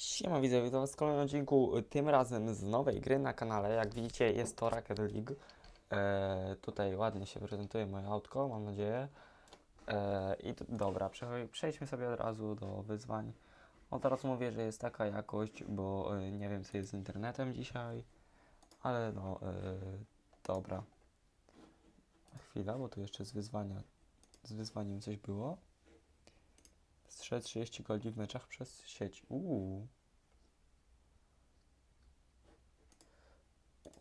Siema widzowie, witam was w kolejnym odcinku, tym razem z nowej gry na kanale. Jak widzicie jest to Rocket League. E, tutaj ładnie się prezentuje moje autko, mam nadzieję. E, I dobra, przejdźmy sobie od razu do wyzwań. Od razu mówię, że jest taka jakość, bo e, nie wiem co jest z internetem dzisiaj. Ale no, e, dobra. Chwila, bo tu jeszcze z wyzwania, z wyzwaniem coś było. Strzel 30 goli w meczach przez sieć. Uuu.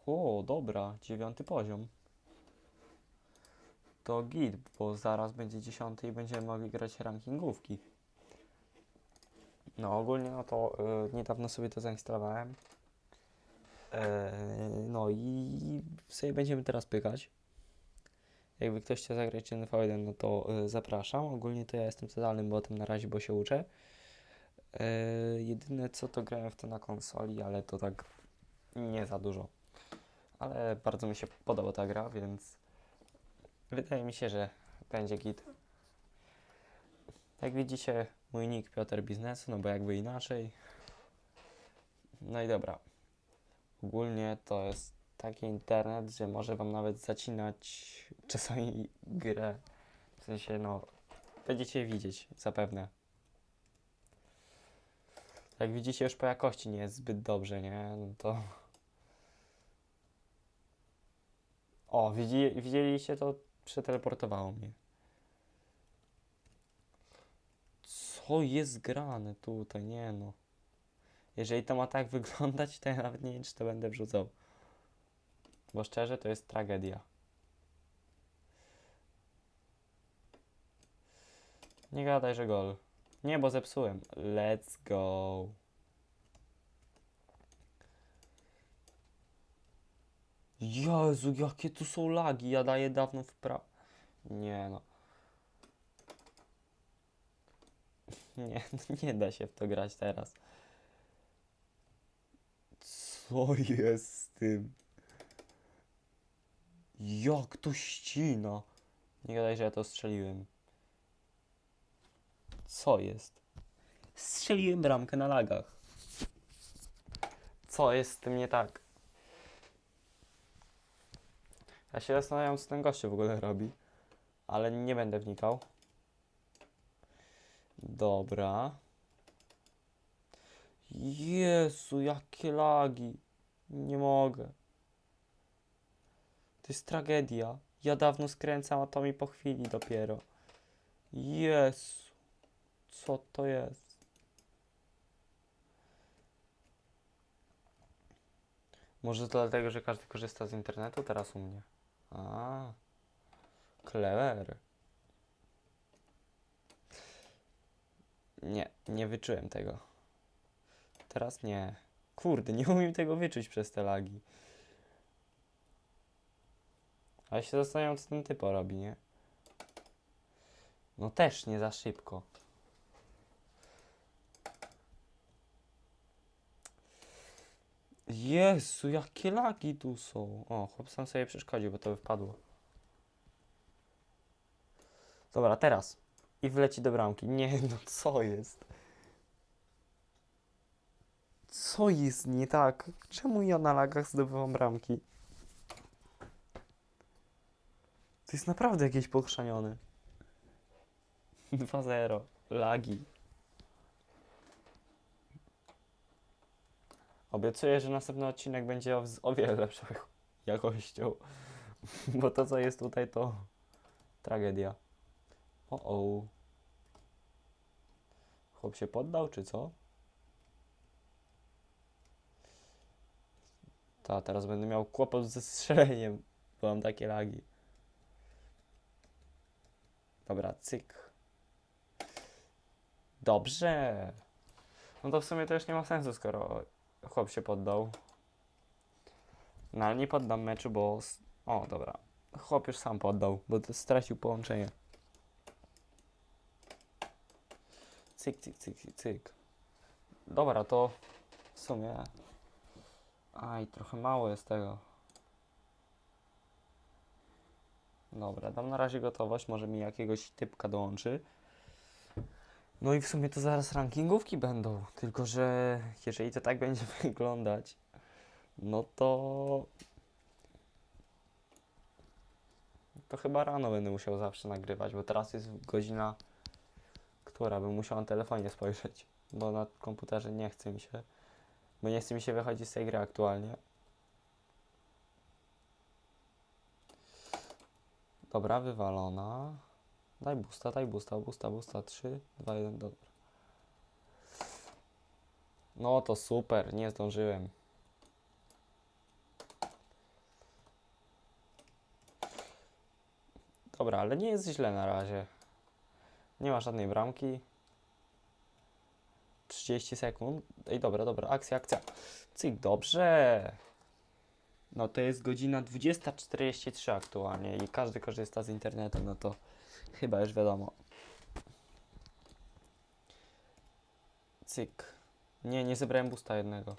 O, dobra, dziewiąty poziom. To git, bo zaraz będzie dziesiąty i będziemy mogli grać rankingówki. No ogólnie no to y, niedawno sobie to zainstalowałem. E, no i sobie będziemy teraz pykać. Jakby ktoś chciał zagrać NV1, no to y, zapraszam. Ogólnie to ja jestem totalnym botem na razie, bo się uczę. E, jedyne co to grałem w to na konsoli, ale to tak nie za dużo. Ale bardzo mi się podoba ta gra, więc wydaje mi się, że będzie git. Jak widzicie, mój nick Piotr Biznesu, no bo jakby inaczej. No i dobra. Ogólnie to jest taki internet, że może wam nawet zacinać czasami grę. W sensie, no, będziecie widzieć zapewne. Jak widzicie, już po jakości nie jest zbyt dobrze, nie? No to. O, widzi, widzieliście to? Przeteleportowało mnie. Co jest grane tutaj? Nie no. Jeżeli to ma tak wyglądać, to ja nawet nie wiem, czy to będę wrzucał. Bo szczerze, to jest tragedia. Nie gadaj, że gol. Nie, bo zepsułem. Let's go. Jezu, jakie tu są lagi. Ja daję dawno w pra... Nie no. Nie, nie da się w to grać teraz. Co jest z tym? Jak to ścina? Nie gadaj, że ja to strzeliłem. Co jest? Strzeliłem bramkę na lagach. Co jest z tym nie tak? Ja się zastanawiam, co ten gościu w ogóle robi. Ale nie będę wnikał. Dobra. Jezu, jakie lagi. Nie mogę. To jest tragedia. Ja dawno skręcam, a to mi po chwili dopiero. Jezu. Co to jest? Może to dlatego, że każdy korzysta z internetu teraz u mnie. A, clever. Nie, nie wyczułem tego. Teraz nie. Kurde, nie umiem tego wyczuć przez te lagi. Ale się zastanawiam, co ten typo robi, nie? No też nie za szybko. Jezu, jakie lagi tu są. O, chłop sam sobie przeszkodził, bo to wypadło. Dobra, teraz. I wleci do bramki. Nie, no co jest? Co jest nie tak? Czemu ja na lagach zdobywam bramki? To jest naprawdę jakieś pochrzanione. 2-0. Lagi. Obiecuję, że następny odcinek będzie o, z o wiele lepszą jakością. Bo to, co jest tutaj, to tragedia. O, o. Chłop się poddał, czy co? Ta, teraz będę miał kłopot ze strzeleniem, bo mam takie lagi. Dobra, cyk. Dobrze. No to w sumie to już nie ma sensu, skoro chłop się poddał. No ale nie poddam meczu, bo... O, dobra. Chłop już sam poddał, bo stracił połączenie. Cyk, cyk, cyk, cyk. Dobra, to w sumie... Aj, trochę mało jest tego. Dobra, dam na razie gotowość, może mi jakiegoś typka dołączy. No i w sumie to zaraz rankingówki będą, tylko że jeżeli to tak będzie wyglądać, no to to chyba rano będę musiał zawsze nagrywać, bo teraz jest godzina, która bym musiał na telefonie spojrzeć, bo na komputerze nie chce mi się, bo nie chce mi się wychodzić z tej gry aktualnie. Dobra, wywalona. Daj boosta, daj boosta, boosta, boosta. 3, 2, 1, dobra. No to super, nie zdążyłem. Dobra, ale nie jest źle na razie. Nie ma żadnej bramki. 30 sekund. Ej, dobra, dobra, akcja, akcja. Cyk, dobrze. No to jest godzina 20.43 aktualnie i każdy korzysta z internetu, no to chyba już wiadomo. Cyk. Nie, nie zebrałem busta jednego.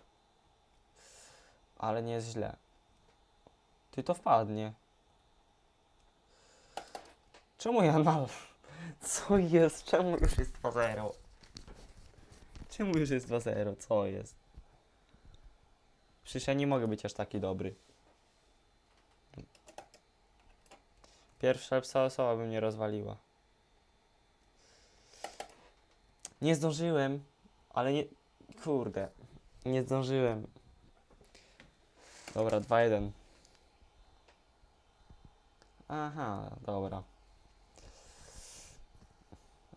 Ale nie jest źle. Ty to wpadnie. Czemu ja na... Co jest? Czemu już jest 2-0? Czemu już jest 2-0? Co jest? Przecież ja nie mogę być aż taki dobry. Pierwsza lepsza osoba by mnie rozwaliła. Nie zdążyłem, ale nie... Kurde. Nie zdążyłem. Dobra, 2-1. Aha, dobra.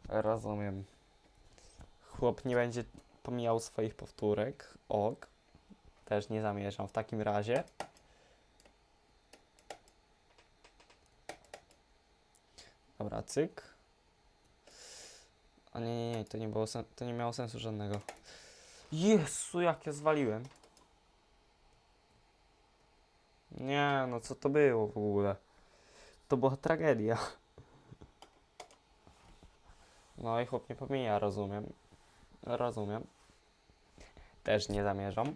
Rozumiem. Chłop nie będzie pomijał swoich powtórek. Ok. Też nie zamierzam w takim razie. Dobra, cyk. A nie, nie, nie, to nie było to nie miało sensu żadnego. Jezu, jak ja zwaliłem. Nie, no co to było w ogóle? To była tragedia. No i chłop nie pomija, rozumiem. Rozumiem. Też nie zamierzam.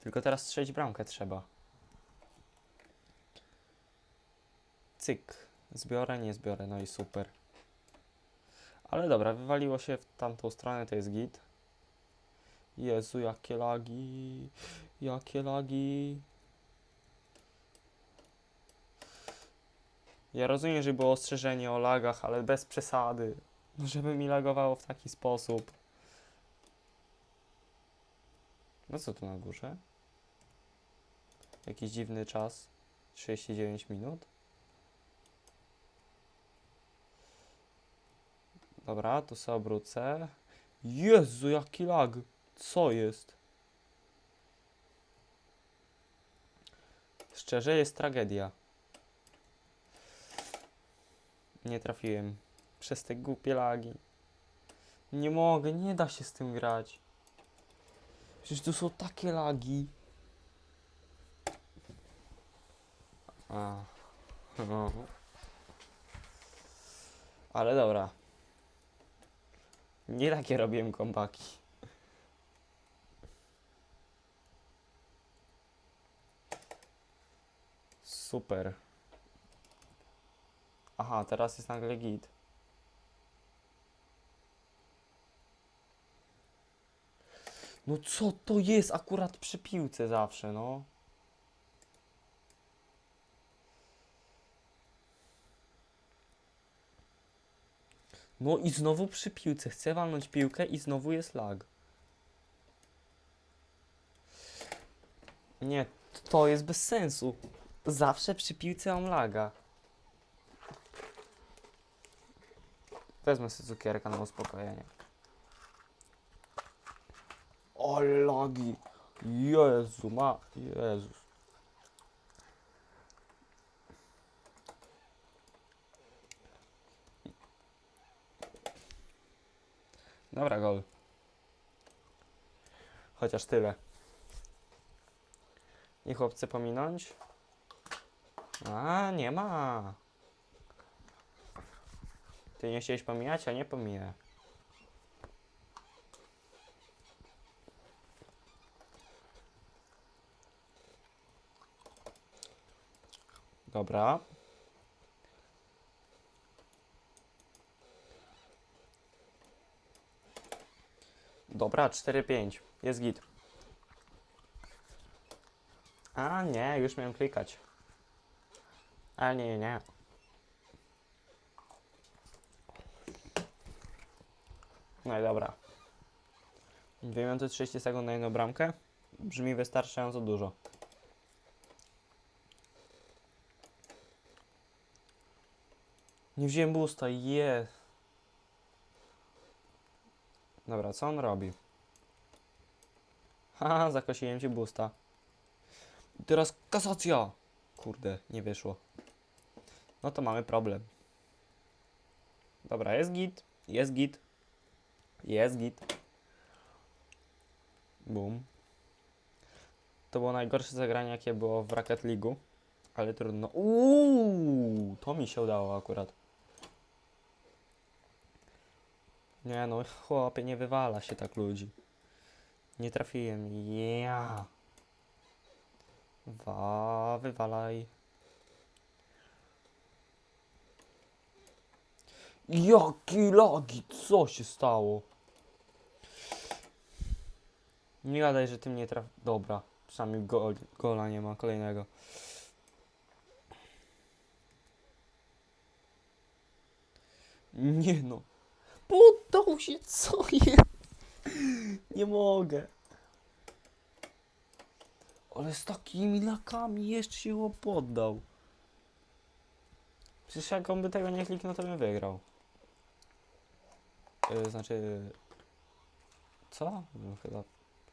Tylko teraz strzelić bramkę trzeba. Cyk. Zbiorę, nie zbiorę, no i super. Ale dobra, wywaliło się w tamtą stronę, to jest git. Jezu, jakie lagi. Jakie lagi. Ja rozumiem, że było ostrzeżenie o lagach, ale bez przesady. Żeby mi lagowało w taki sposób. No co tu na górze? Jakiś dziwny czas. 39 minut. Dobra, tu sobie obrócę. Jezu, jaki lag. Co jest? Szczerze, jest tragedia. Nie trafiłem. Przez te głupie lagi. Nie mogę, nie da się z tym grać. Przecież tu są takie lagi. No. Ale dobra. Nie takie robiłem kompaki. Super. Aha, teraz jest nagle git. No co to jest akurat przy piłce zawsze, no? No i znowu przy piłce. Chcę walnąć piłkę i znowu jest lag. Nie, to jest bez sensu. Zawsze przy piłce mam laga. Wezmę sobie cukierka na uspokojenie. O lagi. Jezu, ma. Jezus. Dobra, gol. Chociaż tyle. I chłopcy pominąć. A, nie ma. Ty nie chciałeś pomijać, a nie pomiję. Dobra. Dobra, 4-5. Jest git. A nie, już miałem klikać. Ale nie, nie. No i dobra. 2 minuty 30 sekund na jedną bramkę. Brzmi wystarczająco dużo. Nie wziąłem boosta, je. Dobra, co on robi? Haha, zakosiłem ci boosta. I teraz kasacja! Kurde, nie wyszło. No to mamy problem. Dobra, jest git, jest git. Jest git. Boom. To było najgorsze zagranie, jakie było w Rocket League'u. Ale trudno. Uuu, to mi się udało akurat. Nie no, chłopie, nie wywala się tak ludzi. Nie trafiłem. Ja. Wa, wywalaj. Jaki lagi, co się stało? Nie gadaj, że ty mnie traf... Dobra, przynajmniej gol, gola nie ma kolejnego. Nie no. Poddał się, co jest? Nie mogę. Ale z takimi lakami jeszcze się poddał. Przecież jak on by tego nie kliknął, to bym wygrał. Yy, znaczy... Co? Bym chyba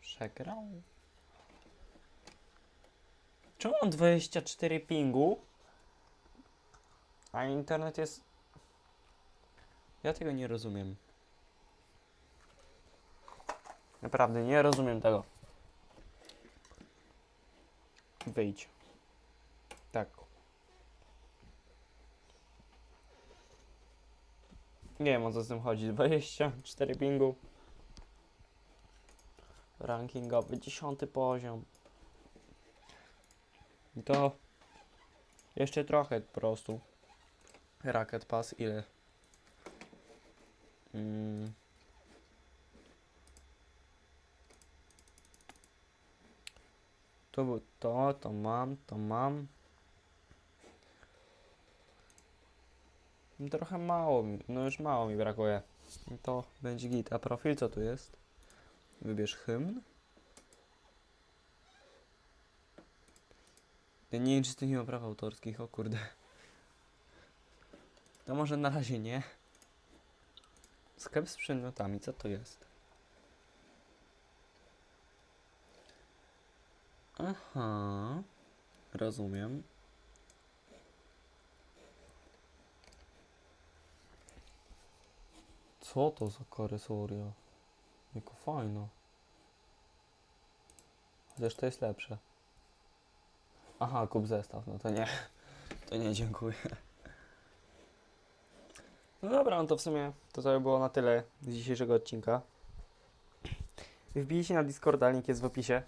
przegrał? Czemu mam 24 pingu? A internet jest... Ja tego nie rozumiem. Naprawdę, nie rozumiem tego. Wyjdź. Tak. Nie wiem o co z tym chodzi. 24 pingu. Rankingowy, 10 poziom. I to jeszcze trochę po prostu. Racket Pass ile? Mm. To było to, to mam, to mam. Trochę mało no już mało mi brakuje. To będzie git. A profil co tu jest? Wybierz hymn. Ja nie wiem, czy praw autorskich, o kurde. To może na razie nie. Sklep z przedmiotami, co to jest? Aha, rozumiem. Co to za karesoria? Jako fajna. Chociaż to jest lepsze. Aha, kup zestaw, no to nie. To nie, dziękuję. No dobra, no to w sumie to to by było na tyle z dzisiejszego odcinka. Wbijcie na Discorda, link jest w opisie.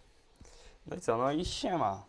No i co, no i siema.